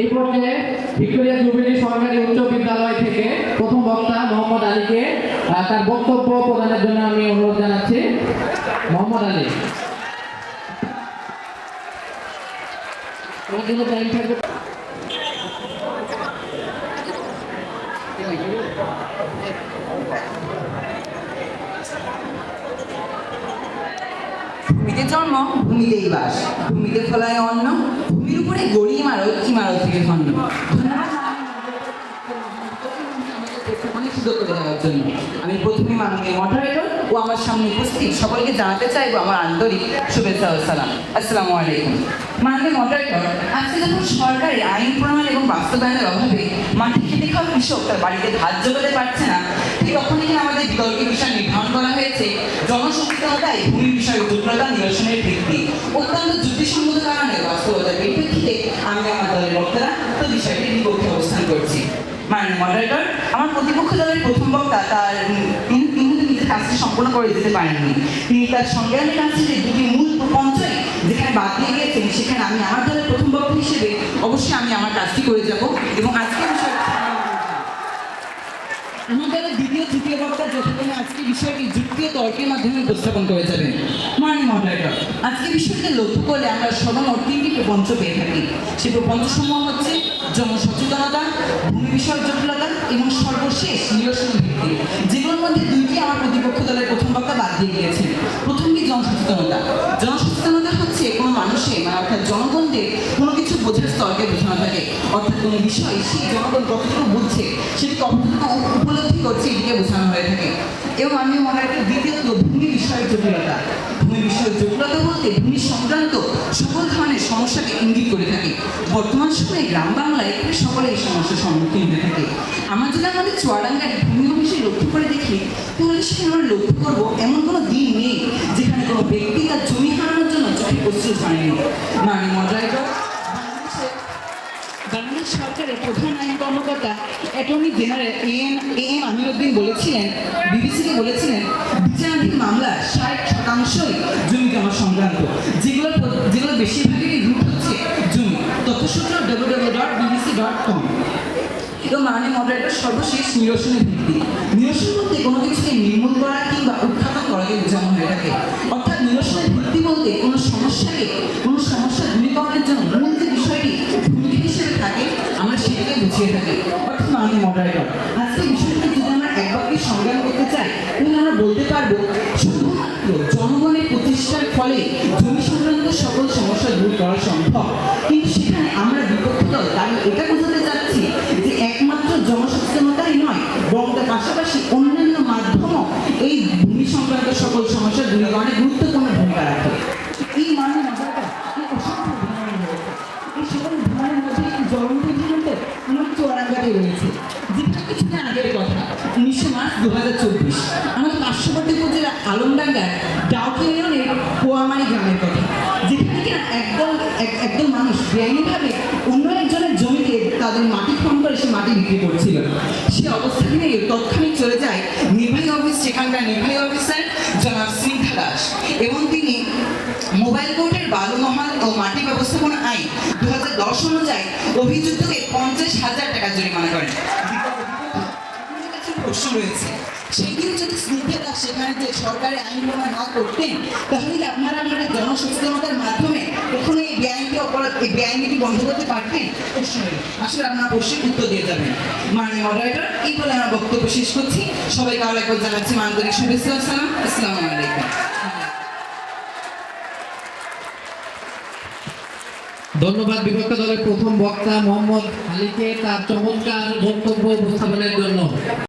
এই পর্যায়ে Victoria jubilee সরকারি উচ্চ বিদ্যালয় থেকে প্রথম বক্তা মোহাম্মদ আলীকে তার বক্তব্য প্রদানের জন্য আমি অনুরোধ জানাচ্ছি। মোহাম্মদ আলী। তোমার জন্য টাইম থাকবে। ভূমিতে জন্ম, ভূমিতেই বাস। ভূমিতে ফলায় অন্ন ভূমির উপরে গড়ি ইমারত থেকে আমি প্রথমে মাননীয় মডারেটর ও আমার সামনে উপস্থিত সকলকে জানাতে চাইব আমার আন্তরিক শুভেচ্ছা ও সালাম। আসসালামু আলাইকুম। মাননীয় মডারেটর আজকে যখন সরকারি আইন প্রণয়ন এবং বাস্তবায়নের অভাবে মাঠে খেতে খাওয়া কৃষক তার বাড়িতে ধান জোগাতে পারছে না, ঠিক তখনই কিন্তু আমাদের বিতর্কের বিষয় নির্ধারণ করা হয়েছে। জনসচেতনতাই ভূমি বিষয়ে জটিলতা নিরসনের ভিত্তি। অত্যন্ত যুক্তিসঙ্গত কারণে বাস্তবতার পরিপ্রেক্ষিতে আমি আমার দলের বক্তারা তো বিষয়টির বিপক্ষে অবস্থান করছি মাননীয় মডারেটর আমার প্রতিপক্ষ দলের প্রথম বক্তা, তার কাজটি সম্পূর্ণ করে দিতে পারেননি। তিনি তার সংগ্রামের কাছে যে দুটি মূল পঞ্চয় যেখানে বাদ দিয়ে গিয়েছেন, সেখানে আমি আমার দলের প্রথম বক্তা হিসেবে অবশ্যই আমি আমার কাজটি করে যাব এবং আজকে আমার দলের দ্বিতীয়, তৃতীয় বক্তা আজকে বিষয়টি যুক্তি তর্কের মাধ্যমে উপস্থাপন করে যাবেন মানে মডারেটর আজকে বিষয়কে লক্ষ্য করলে আমরা সর্বমোট তিনটি প্রপঞ্চ পেয়ে থাকি। সেই প্রপঞ্চসমূহ হচ্ছে জনসচেতনতা, ভূমি বিষয়ক জটিলতা এবং সর্বশেষ নিরসন ভিত্তি যেগুলোর মধ্যে দুইটি আমার প্রতিপক্ষ দলের প্রথম বক্তা বাদ দিয়ে গিয়েছেন। স্তরকে বোঝানো থাকে। অর্থাৎ কোনো বিষয় সেই জনগণ কতটুকু বুঝছে সেটি কতটুকু উপলব্ধি করছে, এটিকে বোঝানো হয়ে থাকে। এবং আমি মনে রাখি দ্বিতীয়ত ভূমি বিষয়ের জটিলতা। ভূমি বিষয়ের জটিলতা বলতে ভূমি সংক্রান্ত সকল ধরনের সমস্যাকে ইঙ্গিত করে থাকে। বর্তমান সময়ে গ্রাম বাংলায় সকলে এই সমস্যার সম্মুখীন হয়ে থাকে। আমরা যদি আমাদের চুয়াডাঙ্গার ভূমি অফিসে লক্ষ্য করে দেখি তাহলে সেখানে আমরা লক্ষ্য করব এমন কোনো দিন নেই যেখানে কোনো ব্যক্তি তার জমি হারানোর জন্য চোখে প্রস্তুত জানেনি মানে মডারেটর বাংলাদেশের বাংলাদেশ সরকারের প্রধান আইন কর্মকর্তা attorney general A M, A Amiruddin বলেছিলেন, বিবিসিকে বলেছিলেন, বিচারাধীন মামলার ষাট শতাংশই জমি জমা সংক্রান্ত। যেগুলো যেগুলো বেশিরভাগই রুট হচ্ছে জমি। তথ্যসূত্র W W dot BBC dot com এবং মাননীয় মডারেটর সর্বশেষ নিরসনের ভিত্তি। বুঝিয়ে থাকি অর্থাৎ মাননীয় মডারেটর আজকে বিষয়টি যদি আমরা এক বাক্যে সংজ্ঞান করতে চাই, তাহলে আমরা বলতে পারব, শুধুমাত্র জনগণের প্রতিষ্ঠার ফলে জমি সংক্রান্ত সকল সমস্যা দূর করা সম্ভব। কিন্তু সেখানে আমরা বিপক্ষ দল তাই এটা বোঝাতে চাচ্ছি যে একমাত্র জনসচেতনতাই নয়, বরং তার পাশাপাশি অন্যান্য মাধ্যমও এই ভূমি সংক্রান্ত সকল সমস্যা দূরীকরণে গুরুত্বপূর্ণ ভূমিকা রাখে। এই মজাটা এই অসংখ্য রয়েছে এই সকল উদাহরণের মধ্যে আমার চুয়াডাঙ্গাতে রয়েছে। যেটা কিছুদিন আগের কথা। উনিশে মার্চ দু হাজার চব্বিশ। আমাদের পার্শ্ববর্তী উপজেলা আলমডাঙ্গার ডাউকি পোয়ামারি গ্রামের কথা। যেখানে কিনা একদল একদল মানুষ বেআইনিভাবে অন্য একজনের জমিতে তাদের মাটি খনন করে সে মাটি বিক্রি করছিল। সে অবস্থা নিয়ে তৎক্ষণিক চলে যায় নির্বাহী অফিস, সেখানকার নির্বাহী অফিসার জনাব স্নিগ্ধা দাস। এবং তিনি মোবাইল কোর্টের বালুমহাল ও মাটি ব্যবস্থাপনা আইন দু দশ অনুযায়ী অভিযুক্তকে পঞ্চাশ হাজার টাকা জরিমানা করেন। প্রশ্ন রয়েছে সেদিন যদি সেখানে যে আইন না করতেন, তাহলে আপনারা আমাদের জনসচেতনতার মাধ্যমে কখনো এই বেআইনটি অপরাধ, এই বেআইনিটি বন্ধ করতে পারতেন? আসলে আপনারা অবশ্যই উত্তর দিয়ে যাবেন। মাননীয় মডারেটর এই বলে আমার বক্তব্য শেষ করছি। সবাইকে একবার জানাচ্ছি আন্তরিক শুভেচ্ছা ও সালাম। আসসালামু আলাইকুম। ধন্যবাদ বিপক্ষ দলের প্রথম বক্তা মোহাম্মদ আলীকে তার চমৎকার বক্তব্য উপস্থাপনের জন্য।